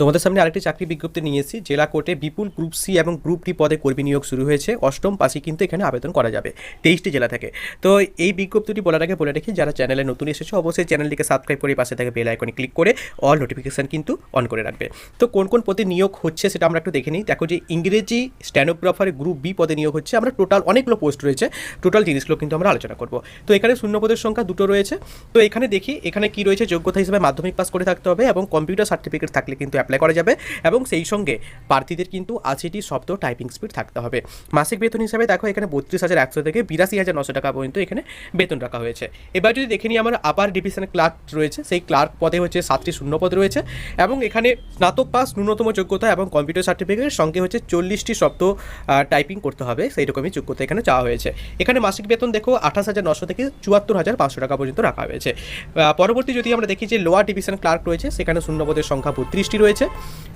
তোমাদের সামনে আরেকটি চাকরি বিজ্ঞপ্তি নিয়ে এসেছি। জেলা কোর্টে বিপুল গ্রুপ সি এবং গ্রুপ ডি পদে কর্মী নিয়োগ শুরু হয়েছে। অষ্টম পাশে কিন্তু এখানে আবেদন করা যাবে তেইশটি জেলা থেকে। তো এই বিজ্ঞপ্তিটি বলার আগে বলে রাখি, যারা চ্যানেলে নতুন এসেছে, অবশ্যই চ্যানেলটিকে সাবস্ক্রাইব করে পাশে থেকে বেল আইকনে ক্লিক করে অল নোটিফিকেশন কিন্তু অন করে রাখবে। তো কোন কোন পদে নিয়োগ হচ্ছে সেটা আমরা একটু দেখে নিই। দেখো যে ইংরেজি স্ট্যানোগ্রাফার গ্রুপ বি পদে নিয়োগ হচ্ছে। আমরা টোটাল অনেকগুলো পোস্ট রয়েছে, টোটাল জিনিসগুলো কিন্তু আমরা আলোচনা করব। তো এখানে শূন্য পদের সংখ্যা দুটো রয়েছে। তো এখানে দেখি, এখানে কি রয়েছে? যোগ্যতা হিসেবে মাধ্যমিক পাস করে থাকতে হবে এবং কম্পিউটার সার্টিফিকেট থাকলে কিন্তু অ্যাপ্লাই করা যাবে এবং সেই সঙ্গে প্রার্থীদের কিন্তু আশিটি শব্দ টাইপিং স্পিড থাকতে হবে। মাসিক বেতন হিসাবে দেখো এখানে বত্রিশ হাজার একশো থেকে বিরাশি হাজার নশো টাকা পর্যন্ত এখানে বেতন রাখা হয়েছে। এবার যদি দেখে নিই আমার আপার ডিভিশন ক্লার্ক রয়েছে, সেই ক্লার্ক পদে হচ্ছে সাতটি শূন্য পদ রয়েছে এবং এখানে স্নাতক পাস ন্যূনতম যোগ্যতা এবং কম্পিউটার সার্টিফিকেটের সঙ্গে হচ্ছে চল্লিশটি শব্দ টাইপিং করতে হবে সেই রকমই যোগ্যতা এখানে চাওয়া হয়েছে। এখানে মাসিক বেতন দেখো আঠাশ হাজার নশো থেকে চুয়াত্তর হাজার পাঁচশো টাকা পর্যন্ত রাখা হয়েছে। পরবর্তী যদি আমরা দেখি যে লোয়ার ডিভিশন ক্লার্ক রয়েছে, সেখানে শূন্যপদের সংখ্যা বত্রিশটি রয়েছে।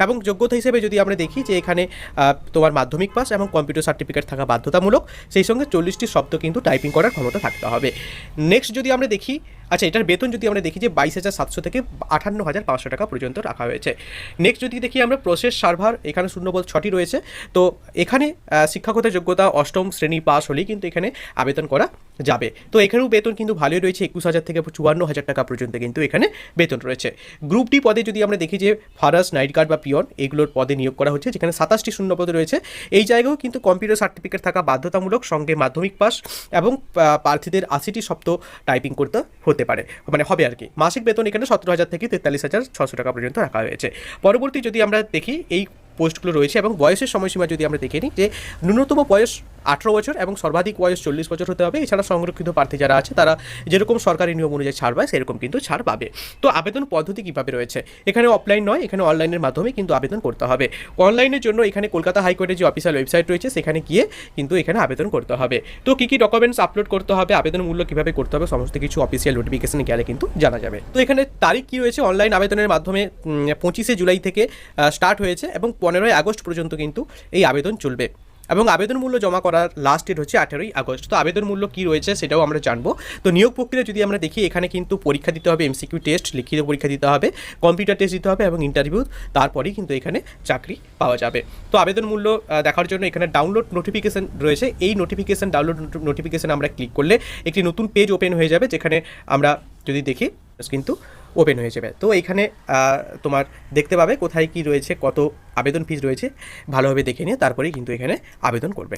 এবং যোগ্যতা হিসেবে যদি আমরা দেখি যে এখানে তোমার মাধ্যমিক পাস এবং কম্পিউটার সার্টিফিকেট থাকা বাধ্যতামূলক, সেই সঙ্গে চল্লিশটি শব্দ কিন্তু টাইপিং করার ক্ষমতা থাকতে হবে। নেক্সট যদি আমরা দেখি আচ্ছা এটার বেতন যদি আমরা দেখি যে বাইশ হাজার সাতশো থেকে আঠান্ন হাজার পাঁচশো টাকা পর্যন্ত রাখা হয়েছে। নেক্সট যদি দেখি আমরা প্রসেস সার্ভার এখানে শূন্যপদ ছটি রয়েছে। তো এখানে শিক্ষাগত যোগ্যতা অষ্টম শ্রেণি পাস হলেই কিন্তু এখানে আবেদন করা যাবে। তো এখানেও বেতন কিন্তু ভালোই রয়েছে, একুশ হাজার থেকে চুয়ান্ন হাজার টাকা পর্যন্ত কিন্তু এখানে বেতন রয়েছে। গ্রুপ ডি পদে যদি আমরা দেখি যে ফারাস, নাইট গার্ড বা পিয়ন, এগুলোর পদে নিয়োগ করা হচ্ছে, যেখানে সাতাশটি শূন্য পদ রয়েছে। এই জায়গাও কিন্তু কম্পিউটার সার্টিফিকেট থাকা বাধ্যতামূলক, সঙ্গে মাধ্যমিক পাস এবং প্রার্থীদের আশিটি শব্দ টাইপিং করতে হতে পারে। মানে হবে আর কি। মাসিক বেতন এখানে সতেরো হাজার থেকে তেতাল্লিশ হাজার ছশো টাকা পর্যন্ত রাখা হয়েছে। পরবর্তী যদি আমরা দেখি, এই পোস্টগুলো রয়েছে এবং বয়সের সময়সীমা যদি আমরা দেখে নিই যে ন্যূনতম বয়স আঠেরো বছর এবং সর্বাধিক বয়স চল্লিশ বছর হতে হবে। এছাড়া সংরক্ষিত প্রার্থী যারা আছে, তারা যেরকম সরকারি নিয়ম অনুযায়ী ছাড় পায়, সেরকম কিন্তু ছাড় পাবে। তো আবেদন পদ্ধতি কীভাবে রয়েছে? এখানে অফলাইন নয়, এখানে অনলাইনের মাধ্যমে কিন্তু আবেদন করতে হবে। অনলাইনের জন্য এখানে কলকাতা হাইকোর্টের যে অফিসিয়াল ওয়েবসাইট রয়েছে, সেখানে গিয়ে কিন্তু এখানে আবেদন করতে হবে। তো কী কী ডকুমেন্টস আপলোড করতে হবে, আবেদন মূল্য কীভাবে করতে হবে, সমস্ত কিছু অফিসিয়াল নোটিফিকেশনে গেলে কিন্তু জানা যাবে। তো এখানে তারিখ কী রয়েছে? অনলাইন আবেদনের মাধ্যমে পঁচিশে জুলাই থেকে স্টার্ট হয়েছে এবং পনেরোই আগস্ট পর্যন্ত কিন্তু এই আবেদন চলবে। এবং আবেদন মূল্য জমা করার লাস্ট ডেট হচ্ছে আঠেরোই আগস্ট। তো আবেদন মূল্য কী রয়েছে সেটাও আমরা জানব। তো নিয়োগ প্রক্রিয়া যদি আমরা দেখি, এখানে কিন্তু পরীক্ষা দিতে হবে এমসিকিউ টেস্ট লিখিত পরীক্ষা দিতে হবে কম্পিউটার টেস্ট দিতে হবে এবং ইন্টারভিউ তারপরেই কিন্তু এখানে চাকরি পাওয়া যাবে। তো আবেদন মূল্য দেখার জন্য এখানে ডাউনলোড নোটিফিকেশন রয়েছে। এই নোটিফিকেশন ডাউনলোড নোটিফিকেশান আমরা ক্লিক করলে একটি নতুন পেজ ওপেন হয়ে যাবে, যেখানে আমরা যদি দেখি কিন্তু ওপেন হয়ে যাবে। তো এখানে তোমার দেখতে পাবে কোথায় কি রয়েছে, কত আবেদন ফিজ রয়েছে। ভালোভাবে দেখে নিয়ে তারপরেই কিন্তু এখানে আবেদন করবে।